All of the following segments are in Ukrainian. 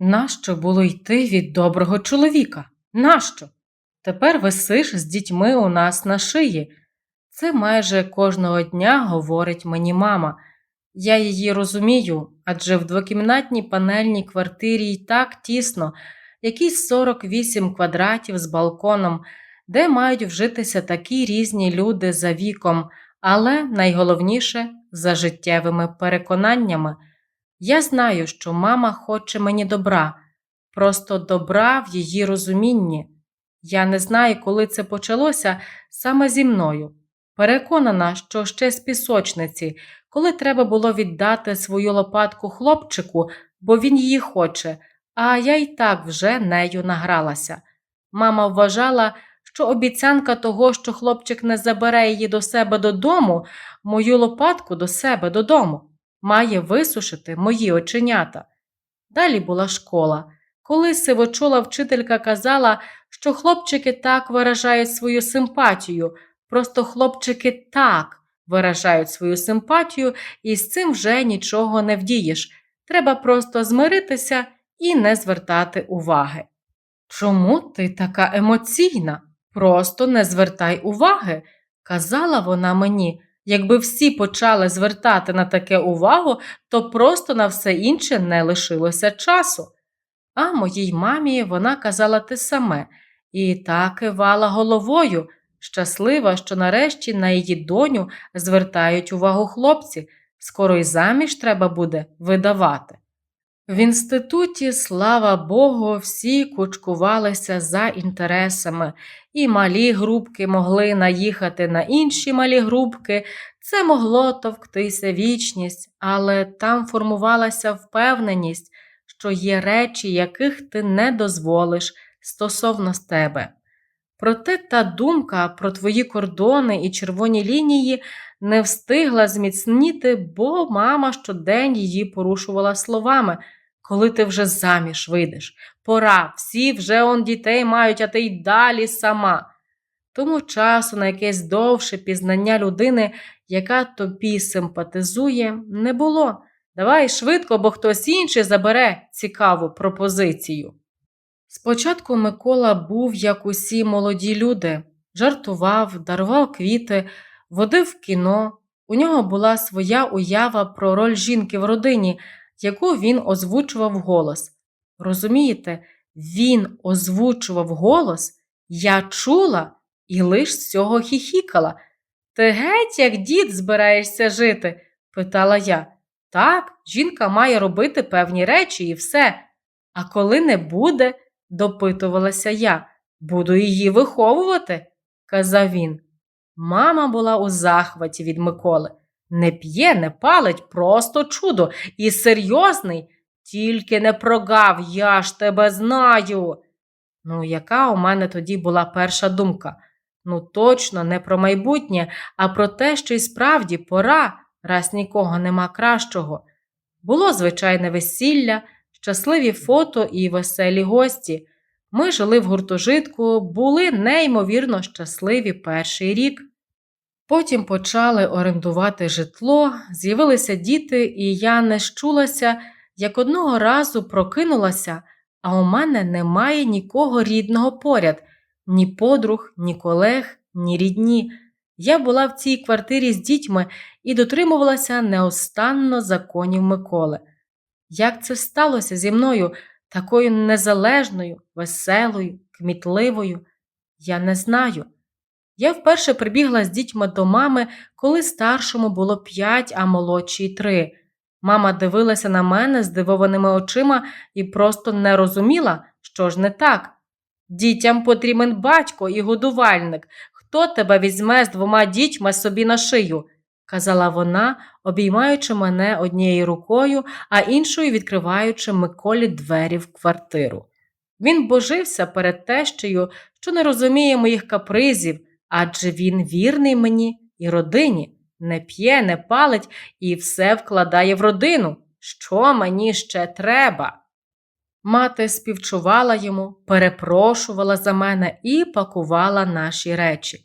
Нащо було йти від доброго чоловіка? Нащо? Тепер висиш з дітьми у нас на шиї. Це майже кожного дня говорить мені мама. Я її розумію, адже в двокімнатній панельній квартирі й так тісно, якісь 48 квадратів з балконом, де мають вжитися такі різні люди за віком, але найголовніше за життєвими переконаннями. Я знаю, що мама хоче мені добра, просто добра в її розумінні. Я не знаю, коли це почалося саме зі мною. Переконана, що ще з пісочниці, коли треба було віддати свою лопатку хлопчику, бо він її хоче, а я й так вже нею награлася. Мама вважала, що обіцянка того, що хлопчик не забере її до себе додому, мою лопатку до себе додому, має висушити мої оченята. Далі була школа. Коли сивочола вчителька казала, що хлопчики так виражають свою симпатію, просто хлопчики так виражають свою симпатію, і з цим вже нічого не вдієш. Треба просто змиритися і не звертати уваги. Чому ти така емоційна? Просто не звертай уваги, казала вона мені. Якби всі почали звертати на таке увагу, то просто на все інше не лишилося часу. А моїй мамі вона казала те саме і та кивала головою, щаслива, що нарешті на її доню звертають увагу хлопці, скоро й заміж треба буде видавати. В інституті, слава Богу, всі кучкувалися за інтересами, і малі групки могли наїхати на інші малі групки, це могло товктися вічність, але там формувалася впевненість, що є речі, яких ти не дозволиш стосовно з тебе. Проте та думка про твої кордони і червоні лінії не встигла зміцніти, бо мама щодень її порушувала словами. Коли ти вже заміж вийдеш, пора, всі вже он дітей мають, а ти й далі сама. Тому часу на якесь довше пізнання людини, яка тобі симпатизує, не було. Давай швидко, бо хтось інший забере цікаву пропозицію. Спочатку Микола був, як усі молоді люди, жартував, дарував квіти, водив кіно. У нього була своя уява про роль жінки в родині, яку він озвучував голос. Розумієте, він озвучував голос, я чула і лиш з цього хіхікала. Ти геть, як дід, збираєшся жити? питала я. Так, жінка має робити певні речі і все. А коли не буде, допитувалася я, буду її виховувати, казав він. Мама була у захваті від Миколи. Не п'є, не палить, просто чудо, і серйозний, тільки не прогав, я ж тебе знаю. Ну, яка у мене тоді була перша думка? Ну, точно не про майбутнє, а про те, що й справді пора, раз нікого нема кращого. Було звичайне весілля, щасливі фото і веселі гості. Ми жили в гуртожитку, були неймовірно щасливі перший рік. Потім почали орендувати житло, з'явилися діти, і я не щулася, як одного разу прокинулася, а у мене немає нікого рідного поряд, ні подруг, ні колег, ні рідні. Я була в цій квартирі з дітьми і дотримувалася неостанно законів Миколи. Як це сталося зі мною, такою незалежною, веселою, кмітливою? Я не знаю. Я вперше прибігла з дітьми до мами, коли старшому було п'ять, а молодшій три. Мама дивилася на мене здивованими очима і просто не розуміла, що ж не так. Дітям потрібен батько і годувальник. Хто тебе візьме з двома дітьми собі на шию? казала вона, обіймаючи мене однією рукою, а іншою відкриваючи Миколі двері в квартиру. Він божився перед тещею, що не розуміє моїх капризів, адже він вірний мені і родині, не п'є, не палить і все вкладає в родину. Що мені ще треба? Мати співчувала йому, перепрошувала за мене і пакувала наші речі.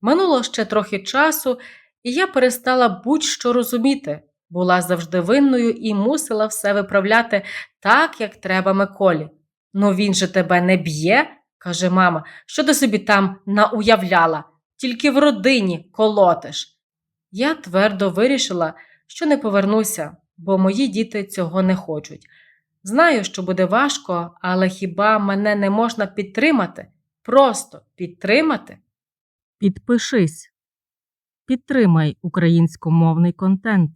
Минуло ще трохи часу, і я перестала будь-що розуміти. Була завжди винною і мусила все виправляти так, як треба Миколі. Ну він же тебе не б'є, каже мама, що ти собі там науявляла, тільки в родині колотиш. Я твердо вирішила, що не повернуся, бо мої діти цього не хочуть. Знаю, що буде важко, але хіба мене не можна підтримати? Просто підтримати? Підпишись. Підтримай українськомовний контент.